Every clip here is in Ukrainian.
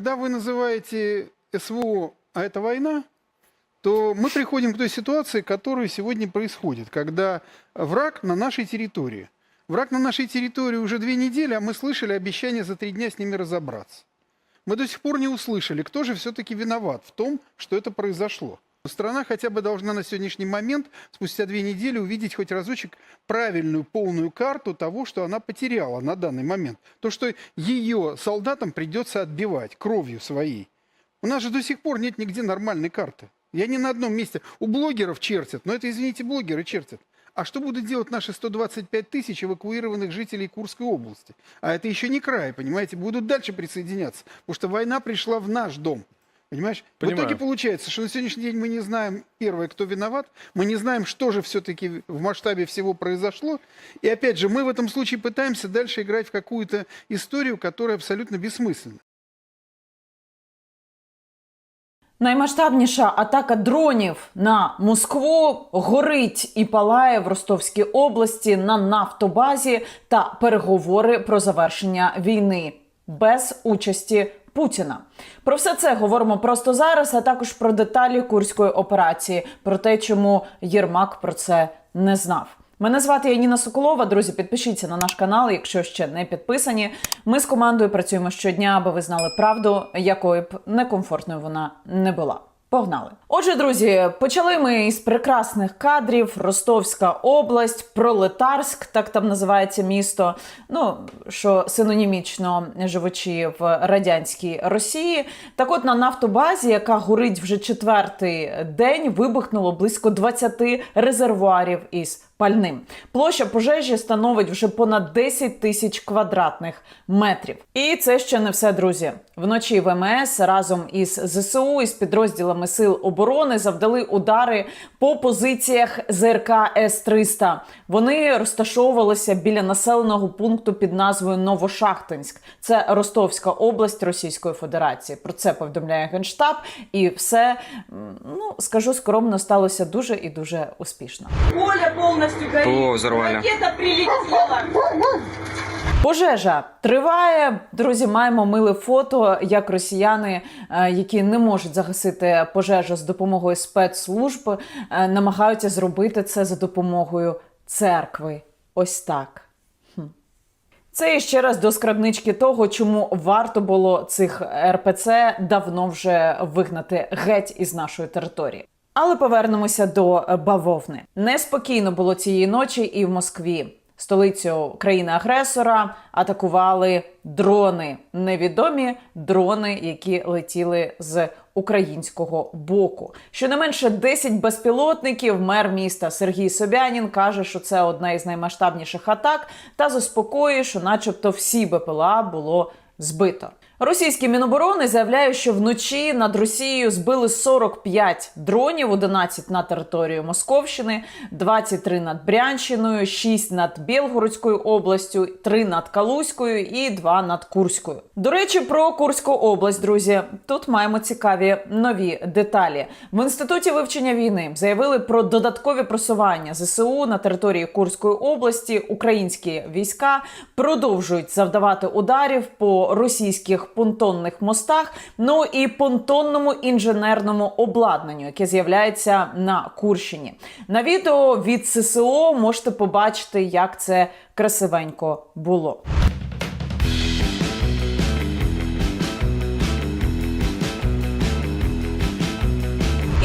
Когда вы называете СВО, а это война, то мы приходим к той ситуации, которая сегодня происходит, когда враг на нашей территории. Враг на нашей территории уже две недели, а мы слышали обещание за три дня с ними разобраться. Мы до сих пор не услышали, кто же все-таки виноват в том, что это произошло. Страна хотя бы должна на сегодняшний момент, спустя две недели, увидеть хоть разочек правильную полную карту того, что она потеряла на данный момент. То, что ее солдатам придется отбивать кровью своей. У нас же до сих пор нет нигде нормальной карты. Я ни на одном месте. У блогеров чертят, но это, извините, блогеры чертят. А что будут делать наши 125 тысяч эвакуированных жителей Курской области? А это еще не край, понимаете? Будут дальше присоединяться. Потому что война пришла в наш дом. Понимаешь? Понимаю. В итоге получается, что на сегодняшний день мы не знаем, первое, кто виноват, мы не знаем, что же все-таки в масштабе всего произошло. И опять же, мы в этом случае пытаемся дальше играть в какую-то историю, которая абсолютно бессмысленна. Наймасштабніша атака дронів на Москву горить і палає в Ростовській області на нафтобазі та переговори про завершення війни без участі Путіна. Про все це говоримо просто зараз, а також про деталі курської операції, про те, чому Єрмак про це не знав. Мене звати Яніна Соколова. Друзі, підпишіться на наш канал, якщо ще не підписані. Ми з командою працюємо щодня, аби ви знали правду, якою б некомфортною вона не була. Погнали! Отже, друзі, почали ми із прекрасних кадрів. Ростовська область, Пролетарськ, так там називається місто. Ну що синонімічно живучи в радянській Росії. Так, от на нафтобазі, яка горить вже четвертий день, вибухнуло близько 20 резервуарів із пальним. Площа пожежі становить вже понад 10 тисяч квадратних метрів. І це ще не все, друзі. Вночі ВМС разом із ЗСУ із підрозділами сил оборони завдали удари по позиціях ЗРК С-300. Вони розташовувалися біля населеного пункту під назвою Новошахтинськ. Це Ростовська область Російської Федерації. Про це повідомляє Генштаб, і все ну скажу скромно сталося дуже і дуже успішно. Поле полностью горит. Взорвали. Ракета прилетела. Пожежа триває. Друзі, маємо миле фото, як росіяни, е, які не можуть загасити пожежу з допомогою спецслужб, е, намагаються зробити це за допомогою церкви. Ось так. Це і ще раз до скрабнички того, чому варто було цих РПЦ давно вже вигнати геть із нашої території. Але повернемося до е, бавовни. Неспокійно було цієї ночі і в Москві. Столицю країни-агресора атакували дрони, невідомі дрони, які летіли з українського боку. Щонайменше 10 безпілотників. Мер міста Сергій Собянін каже, що це одна із наймасштабніших атак, та заспокоює, що, начебто, всі БПЛА було збито. Російські міноборони заявляють, що вночі над Росією збили 45 дронів, 11 на територію Московщини, 23 над Брянщиною, 6 над Білгородською областю, 3 над Калузькою і 2 над Курською. До речі, про Курську область, друзі, тут маємо цікаві нові деталі. В інституті вивчення війни заявили про додаткові просування ЗСУ на території Курської області. Українські війська продовжують завдавати ударів по російських понтонних мостах, ну і понтонному інженерному обладнанню, яке з'являється на Курщині. На відео від ССО можете побачити, як це красивенько було.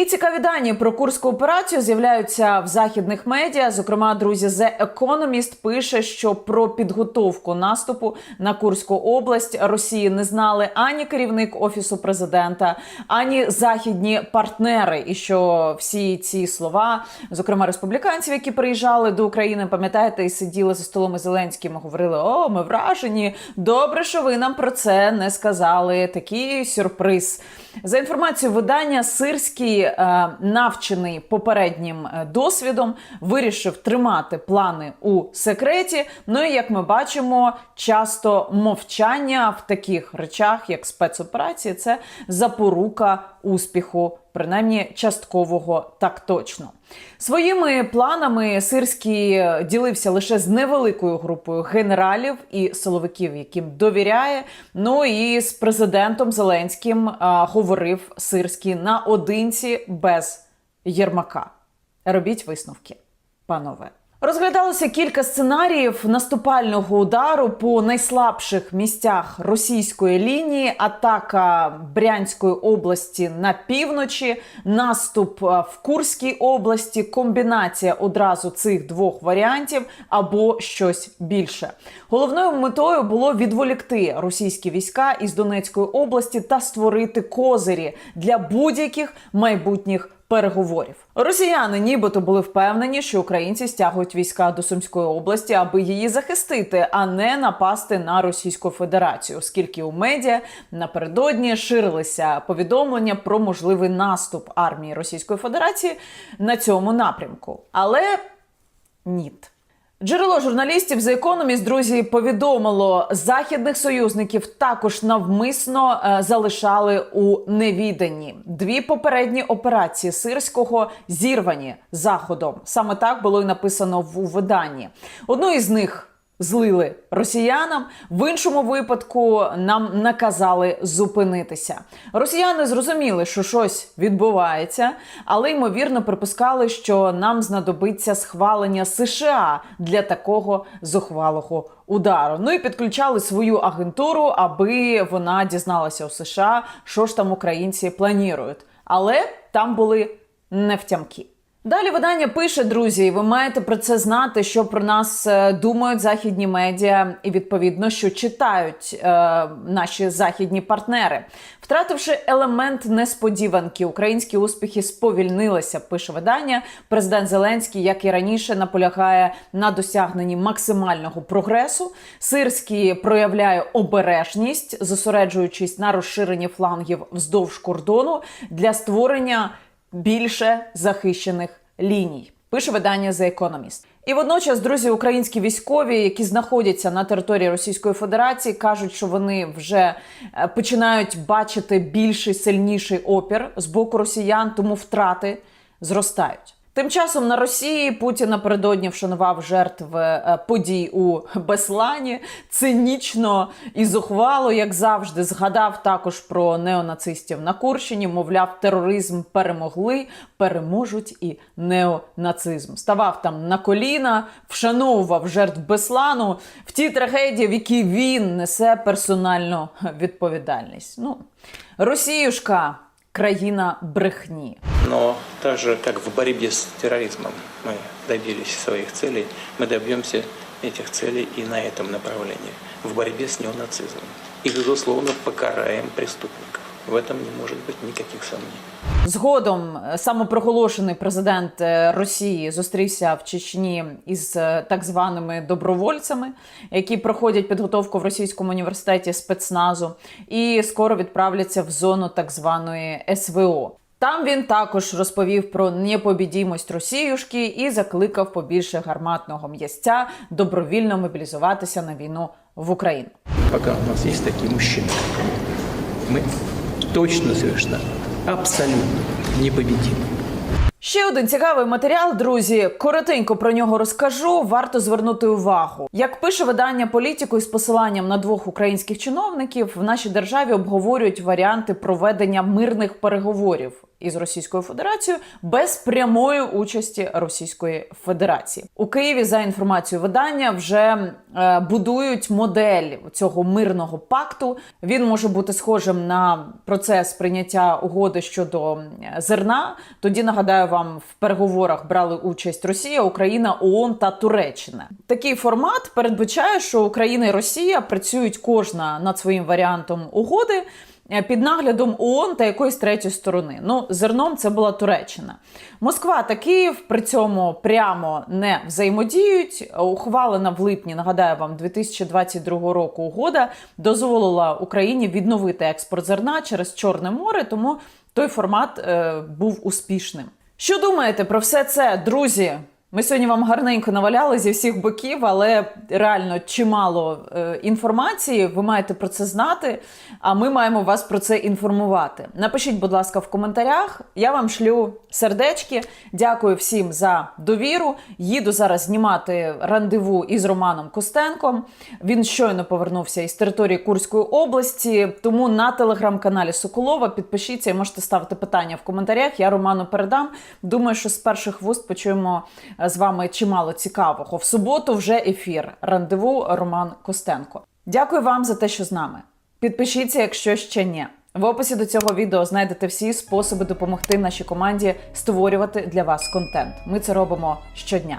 І цікаві дані про курську операцію з'являються в західних медіа. Зокрема, друзі, The Economist пише, що про підготовку наступу на Курську область Росії не знали ані керівник офісу президента, ані західні партнери. І що всі ці слова, зокрема республіканців, які приїжджали до України, пам'ятаєте, і сиділи за столом Зеленським, говорили: О, ми вражені. Добре, що ви нам про це не сказали. Такий сюрприз. За інформацією видання, Сирський, навчений попереднім е, досвідом, вирішив тримати плани у секреті. Ну і як ми бачимо, часто мовчання в таких речах, як спецоперації, це запорука успіху принаймні часткового так точно. Своїми планами Сирський ділився лише з невеликою групою генералів і силовиків, яким довіряє. Ну і з президентом Зеленським а, говорив Сирський наодинці без Єрмака. Робіть висновки, панове. Розглядалося кілька сценаріїв наступального удару по найслабших місцях російської лінії, атака Брянської області на півночі, наступ е, в Курській області, комбінація одразу цих двох варіантів або щось більше. Головною метою було відволікти російські війська із Донецької області та створити козирі для будь-яких майбутніх переговорів. Росіяни нібито були впевнені, що українці стягують війська до Сумської області, аби її захистити, а не напасти на Російську Федерацію, оскільки у медіа напередодні ширилися повідомлення про можливий наступ армії Російської Федерації на цьому напрямку. Але ніт. Джерело журналістів The Economist, друзі, повідомило, західних союзників також навмисно е, залишали у невіданні. Дві попередні операції сирського зірвані заходом. Саме так було і написано в виданні. Одну із них злили росіянам. В іншому випадку нам наказали зупинитися. Росіяни зрозуміли, що щось відбувається, але ймовірно припускали, що нам знадобиться схвалення США для такого зухвалого удару. Ну і підключали свою агентуру, аби вона дізналася у США, що ж там українці планують. Але там були невтямки. Далі видання пише, друзі, ви маєте про це знати, що про нас е, думають західні медіа, і відповідно, що читають е, наші західні партнери. Втративши елемент несподіванки, українські успіхи сповільнилися. Пише видання. Президент Зеленський, як і раніше, наполягає на досягненні максимального прогресу. Сирський проявляє обережність, зосереджуючись на розширенні флангів вздовж кордону для створення більше захищених ліній. Пише видання The Economist. І водночас, друзі, українські військові, які знаходяться на території Російської Федерації, кажуть, що вони вже е, починають бачити більший сильніший опір з боку росіян, тому втрати зростають. Тим часом на Росії Путін напередодні вшанував жертв е, подій у Беслані цинічно і зухвало, як завжди, згадав також про неонацистів на Курщині. Мовляв, тероризм перемогли, переможуть і неонацизм. Ставав там на коліна, вшановував жертв Беслану в тій трагедії, в якій він несе персональну відповідальність. Ну, Росіюшка, країна брехні Но так же, как в борьбе с терроризмом мы добились своих целей, мы добьемся этих целей и на этом направлении, в борьбе с неонацизмом. И, безусловно, покараем преступников. В этом не может быть никаких сомнений. Згодом е, самопроголошений президент е, Росії зустрівся в Чечні із е, так званими добровольцями, які проходять підготовку в російському університеті спецназу, і скоро відправляться в зону так званої СВО. Там він також розповів про непобідімость Росіюшки і закликав побільше гарматного м'ясця добровільно мобілізуватися на війну в Україну. Пока у нас есть такие мужчины, как мы, мы точно совершенно, абсолютно непобедимы. Ще один цікавий матеріал, друзі. Коротенько про нього розкажу. Варто звернути увагу. Як пише видання політику із посиланням на двох українських чиновників, в нашій державі обговорюють варіанти проведення мирних переговорів із Російською Федерацією без прямої участі Російської Федерації у Києві. За інформацією видання, вже е, будують модель цього мирного пакту. Він може бути схожим на процес прийняття угоди щодо зерна. Тоді нагадаю вам, в переговорах брали участь Росія, Україна, ООН та Туреччина. Такий формат передбачає, що Україна і Росія працюють кожна над своїм варіантом угоди. Е, Під наглядом ООН та якоїсь третьої сторони. Ну, зерном це була Туреччина. Москва та Київ при цьому прямо не взаємодіють. Ухвалена в липні, нагадаю вам, 2022 року угода дозволила Україні відновити експорт зерна через Чорне море, тому той формат е, був успішним. Що думаєте про все це, друзі? Ми сьогодні вам гарненько наваляли зі всіх боків, але реально чимало е, інформації. Ви маєте про це знати, а ми маємо вас про це інформувати. Напишіть, будь ласка, в коментарях. Я вам шлю сердечки. Дякую всім за довіру. Їду зараз знімати рандеву із Романом Костенком. Він щойно повернувся із території Курської області. Тому на телеграм-каналі Соколова підпишіться і можете ставити питання в коментарях. Я Роману передам. Думаю, що з перших вуст почуємо е, з вами чимало цікавого. В суботу вже ефір. Рандеву Роман Костенко. Дякую вам за те, що з нами. Підпишіться, якщо ще ні. В описі до цього відео знайдете всі способи допомогти нашій команді створювати для вас контент. Ми це робимо щодня.